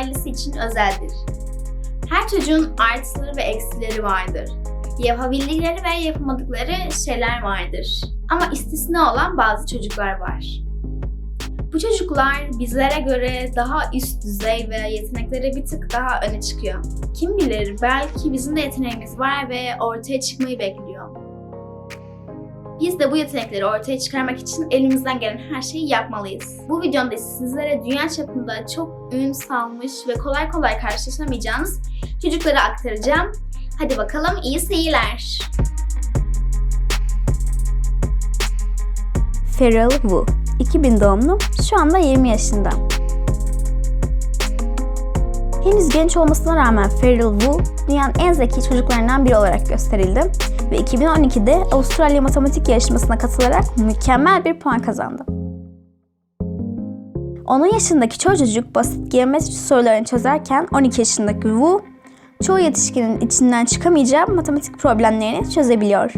için özeldir. Her çocuğun artıları ve eksileri vardır. Yapabildikleri ve yapamadıkları şeyler vardır. Ama istisna olan bazı çocuklar var. Bu çocuklar bizlere göre daha üst düzey ve yetenekleri bir tık daha öne çıkıyor. Kim bilir belki bizim de yeteneğimiz var ve ortaya çıkmayı bekliyor. Biz de bu yetenekleri ortaya çıkarmak için elimizden gelen her şeyi yapmalıyız. Bu videomda sizlere dünya çapında çok ün salmış ve kolay kolay karşılaşamayacağınız çocukları aktaracağım. Hadi bakalım iyi seyirler. Feral Wu 2000 doğumlu, şu anda 20 yaşında. Henüz genç olmasına rağmen Feral Wu, dünyanın en zeki çocuklarından biri olarak gösterildi ve 2012'de Avustralya Matematik Yarışması'na katılarak mükemmel bir puan kazandı. Onun yaşındaki çoğu çocuk basit geometri sorularını çözerken 12 yaşındaki Wu, çoğu yetişkinin içinden çıkamayacağı matematik problemlerini çözebiliyor.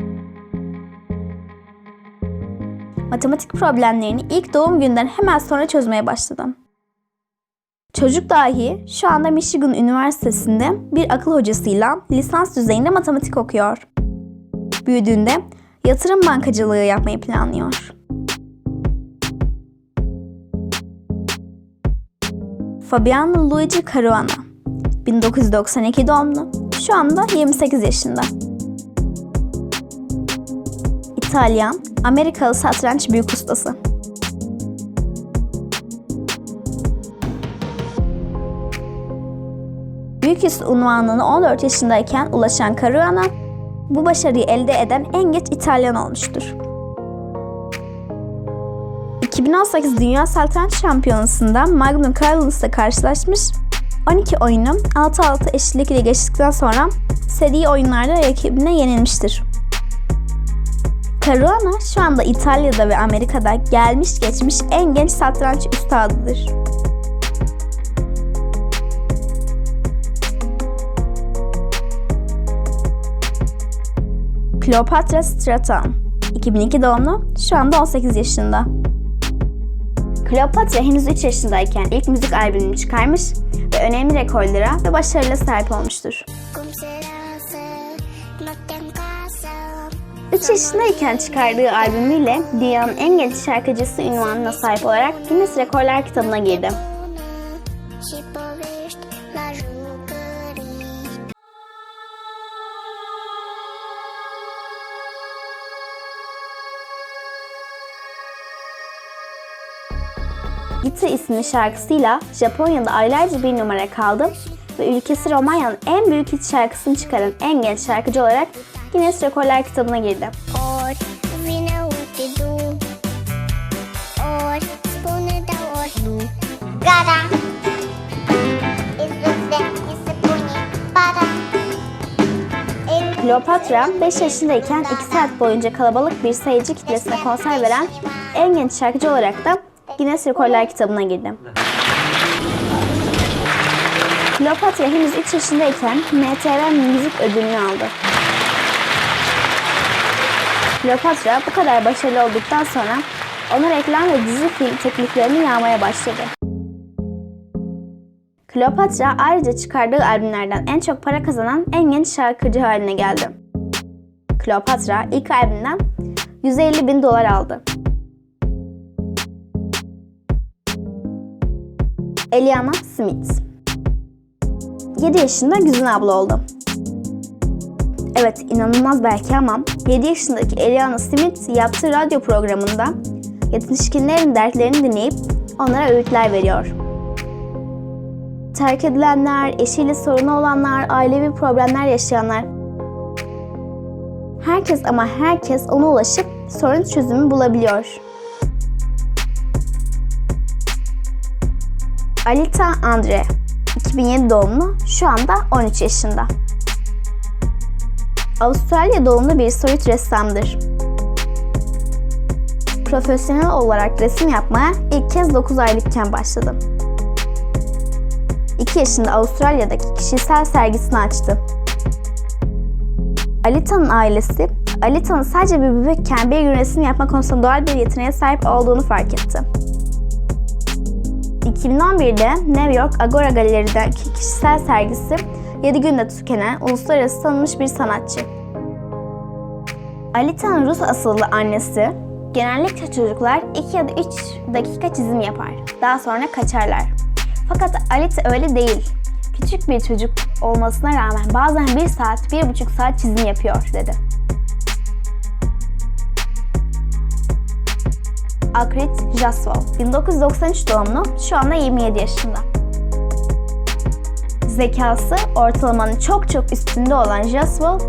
Matematik problemlerini ilk doğum günden hemen sonra çözmeye başladı. Çocuk dahi şu anda Michigan Üniversitesi'nde bir akıl hocasıyla lisans düzeyinde matematik okuyor. Büyüdüğünde yatırım bankacılığı yapmayı planlıyor. Fabiano Luigi Caruana 1992 doğumlu, şu anda 28 yaşında. İtalyan, Amerikalı satranç büyük ustası. Büyük üst unvanını 14 yaşındayken ulaşan Caruana, bu başarıyı elde eden en geç İtalyan olmuştur. 2018 Dünya Satranç Şampiyonası'nda Magnus Carlsen'la karşılaşmış 12 oyunu 6-6 eşitlik ile geçtikten sonra seri oyunlarda rakibine yenilmiştir. Caruana şu anda İtalya'da ve Amerika'da gelmiş geçmiş en genç satranç üstadıdır. Cleopatra Straton 2002 doğumlu, şu anda 18 yaşında. Cleopatra henüz 3 yaşındayken ilk müzik albümünü çıkarmış ve önemli rekorlara ve başarıyla sahip olmuştur. 3 yaşındayken çıkardığı albümüyle dünyanın en genç şarkıcısı ünvanına sahip olarak Guinness Rekorlar kitabına girdi. Gitti isimli şarkısıyla Japonya'da aylarca bir numara kaldı ve ülkesi Romanya'nın en büyük hit şarkısını çıkaran en genç şarkıcı olarak Guinness Rekorlar kitabına girdi. Gara. Kleopatra 5 yaşındayken 2 saat boyunca kalabalık bir seyirci kitlesine konser veren en genç şarkıcı olarak da Guinness Rekorlar kitabına girdi. Kleopatra henüz 3 yaşındayken MTV Müzik Ödülünü aldı. Kleopatra bu kadar başarılı olduktan sonra ona reklam ve dizi film tekliflerini yağmaya başladı. Kleopatra ayrıca çıkardığı albümlerden en çok para kazanan en genç şarkıcı haline geldi. Kleopatra ilk albümden 150 bin dolar aldı. Eliana Smith 7 yaşında Güzin abla oldu. Evet inanılmaz belki ama 7 yaşındaki Eliana Smith yaptığı radyo programında yetişkinlerin dertlerini dinleyip onlara öğütler veriyor. Terk edilenler, eşiyle sorunu olanlar, ailevi problemler yaşayanlar. Herkes ama herkes ona ulaşıp sorun çözümü bulabiliyor. Alita Andre 2007 doğumlu, şu anda 13 yaşında. Avustralya doğumlu bir soyut ressamdır. Profesyonel olarak resim yapmaya ilk kez 9 aylıkken başladı. 2 yaşında Avustralya'daki kişisel sergisini açtı. Alita'nın ailesi, Alita'nın sadece bir bebekken bir gün resim yapma konusunda doğal bir yeteneğe sahip olduğunu fark etti. 2 2011'de New York Agora Galeri'deki kişisel sergisi 7 günde tükenen uluslararası tanınmış bir sanatçı. Alita'nın Rus asıllı annesi genellikle çocuklar 2 ya da 3 dakika çizim yapar. Daha sonra kaçarlar. Fakat Alita öyle değil. Küçük bir çocuk olmasına rağmen bazen 1 saat, 1,5 saat çizim yapıyor dedi. Akrit Jaswal, 1993 doğumlu, şu anda 27 yaşında. Zekası ortalamanın çok çok üstünde olan Jaswal,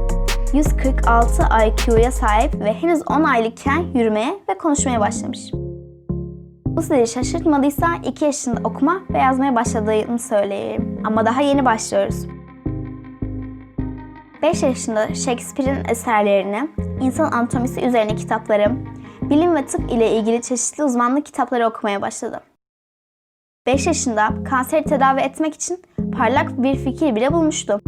146 IQ'ya sahip ve henüz 10 aylıkken yürümeye ve konuşmaya başlamış. Bu sizi şaşırtmadıysa 2 yaşında okuma ve yazmaya başladığını söyleyeyim. Ama daha yeni başlıyoruz. 5 yaşında Shakespeare'in eserlerini, insan anatomisi üzerine kitapları, bilim ve tıp ile ilgili çeşitli uzmanlık kitapları okumaya başladı. 5 yaşında kanseri tedavi etmek için parlak bir fikir bile bulmuştu.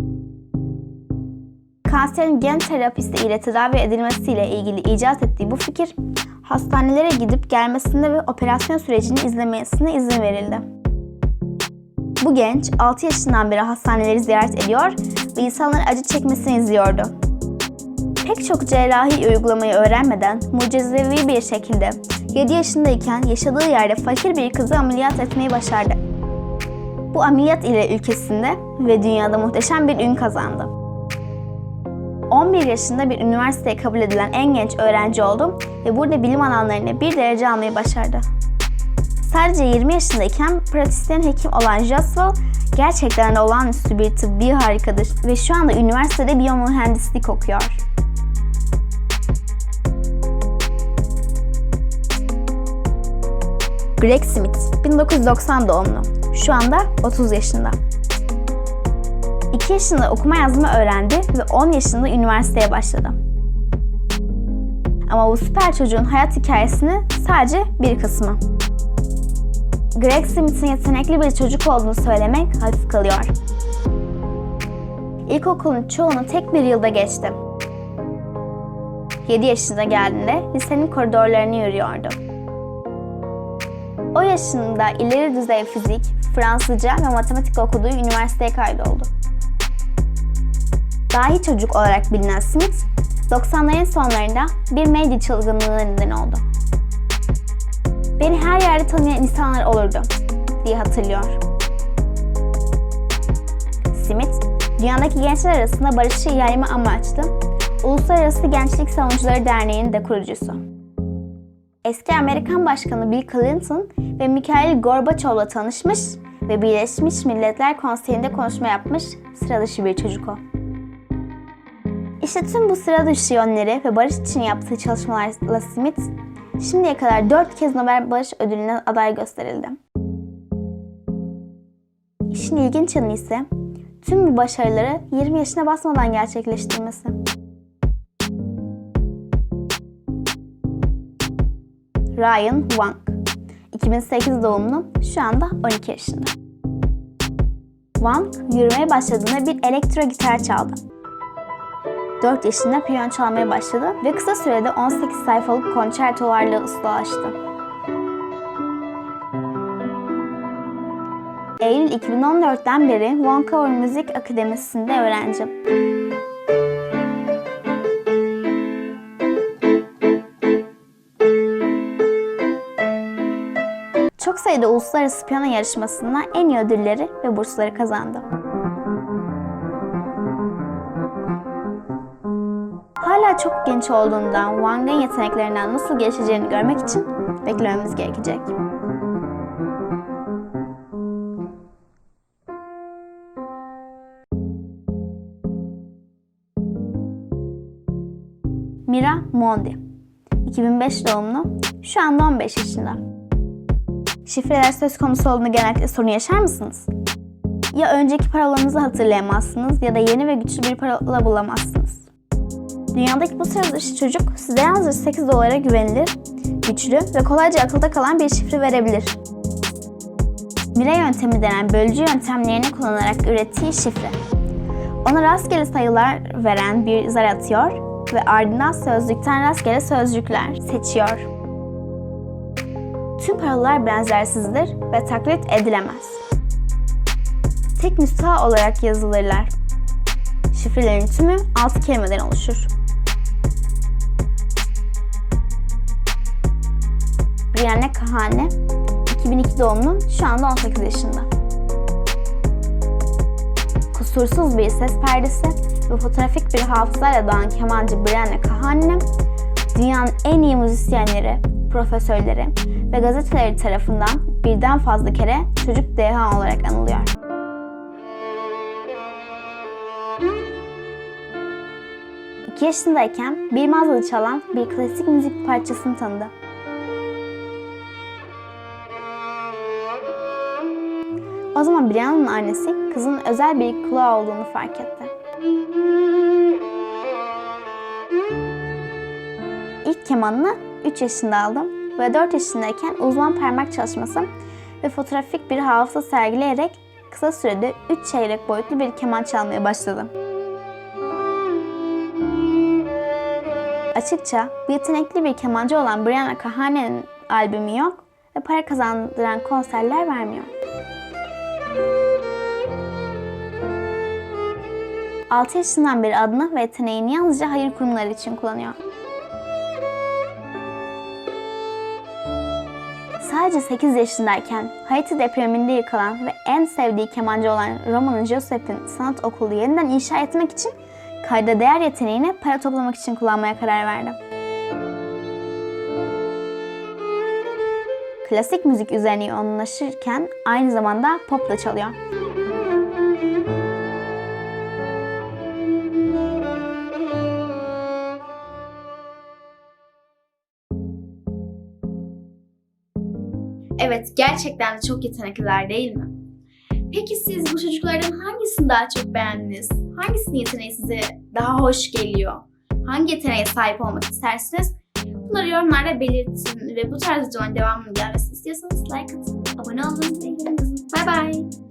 Kanserin gen terapisi ile tedavi edilmesiyle ilgili icat ettiği bu fikir, hastanelere gidip gelmesinde ve operasyon sürecini izlemesine izin verildi. Bu genç 6 yaşından beri hastaneleri ziyaret ediyor ve insanların acı çekmesini izliyordu. Pek çok cerrahi uygulamayı öğrenmeden mucizevi bir şekilde 7 yaşındayken yaşadığı yerde fakir bir kızı ameliyat etmeyi başardı. Bu ameliyat ile ülkesinde ve dünyada muhteşem bir ün kazandı. 11 yaşında bir üniversiteye kabul edilen en genç öğrenci oldu ve burada bilim alanlarında bir derece almayı başardı. Sadece 20 yaşındayken pratisyen hekim olan Jaswal gerçekten de olağanüstü bir tıbbi harikadır ve şu anda üniversitede biyomühendislik okuyor. Greg Smith, 1990 doğumlu. Şu anda 30 yaşında. 2 yaşında okuma yazma öğrendi ve 10 yaşında üniversiteye başladı. Ama bu süper çocuğun hayat hikayesini sadece bir kısmı. Greg Smith'in yetenekli bir çocuk olduğunu söylemek hafif kalıyor. İlkokulun çoğunu tek bir yılda geçti. 7 yaşına geldiğinde lisenin koridorlarını yürüyordu. O yaşında ileri düzey fizik, Fransızca ve matematik okuduğu üniversiteye kaydoldu. Dahi çocuk olarak bilinen Smith, 90'ların sonlarında bir medya çılgınlığına neden oldu. Beni her yerde tanıyan insanlar olurdu diye hatırlıyor. Smith, dünyadaki gençler arasında barışı yayma amaçlı Uluslararası Gençlik Savunucuları Derneği'nin de kurucusu. Eski Amerikan Başkanı Bill Clinton ve Mikhail Gorbaçov'la tanışmış ve Birleşmiş Milletler Konseyi'nde konuşma yapmış sıra dışı bir çocuk o. İşte tüm bu sıra dışı yönleri ve barış için yaptığı çalışmalarla Smith, şimdiye kadar 4 kez Nobel Barış Ödülü'ne aday gösterildi. İşin ilginç yanı ise tüm bu başarıları 20 yaşına basmadan gerçekleştirmesi. Ryan Wang 2008 doğumlu, şu anda 12 yaşında. Wang yürümeye başladığında bir elektro gitar çaldı. 4 yaşında piyano çalmaya başladı ve kısa sürede 18 sayfalık konçertolarla ustalaştı. Eylül 2014'ten beri Vancouver Müzik Akademisi'nde öğrenci. Çok sayıda uluslararası piyano yarışmasında en iyi ödülleri ve bursları kazandı. Hala çok genç olduğundan Wang'ın yeteneklerinden nasıl gelişeceğini görmek için beklememiz gerekecek. Mira Mondi 2005 doğumlu, şu anda 15 yaşında. Şifreler söz konusu olduğunda genellikle sorun yaşar mısınız? Ya önceki parolanızı hatırlayamazsınız ya da yeni ve güçlü bir parola bulamazsınız. Dünyadaki bu sıra dışı çocuk size yalnızca 8 dolara güvenilir, güçlü ve kolayca akılda kalan bir şifre verebilir. Mire yöntemi denen bölücü yöntemlerini kullanarak ürettiği şifre. Ona rastgele sayılar veren bir zar atıyor ve ardından sözlükten rastgele sözcükler seçiyor. Tüm parolalar benzersizdir ve taklit edilemez. Tek müstahak olarak yazılırlar. Şifrelerin tümü 6 kelimeden oluşur. Brianne Kahane, 2002 doğumlu, şu anda 18 yaşında. Kusursuz bir ses perdesi ve fotoğrafik bir hafızayla doğan kemancı Brianne Kahane, dünyanın en iyi müzisyenleri, profesörleri ve gazeteleri tarafından birden fazla kere çocuk deha olarak anılıyor. İki yaşındayken bir mağazada çalan bir klasik müzik parçasını tanıdı. O zaman Brianna'nın annesi kızının özel bir kulağı olduğunu fark etti. İlk kemanını 3 yaşında aldım ve 4 yaşındayken uzman parmak çalışması ve fotoğrafik bir hafıza sergileyerek kısa sürede 3 çeyrek boyutlu bir keman çalmaya başladım. Açıkça yetenekli bir kemancı olan Brianna Kahane'nin albümü yok ve para kazandıran konserler vermiyor. 6 yaşından beri adını ve yeteneğini yalnızca hayır kurumları için kullanıyor. Sadece 8 yaşındayken Haiti depreminde yıkılan ve en sevdiği kemancı olan Roman Joseph'in sanat okulu yeniden inşa etmek için kayda değer yeteneğini para toplamak için kullanmaya karar verdi. Klasik müzik üzerine yoğunlaşırken aynı zamanda pop da çalıyor. Gerçekten de çok yetenekliler değil mi? Peki siz bu çocuklardan hangisini daha çok beğendiniz? Hangisinin yeteneği size daha hoş geliyor? Hangi yeteneğe sahip olmak istersiniz? Bunları yorumlarda belirtin ve bu tarz videoların devamının gelmesini istiyorsanız like atın, abone olun, beğenin. Bye bye.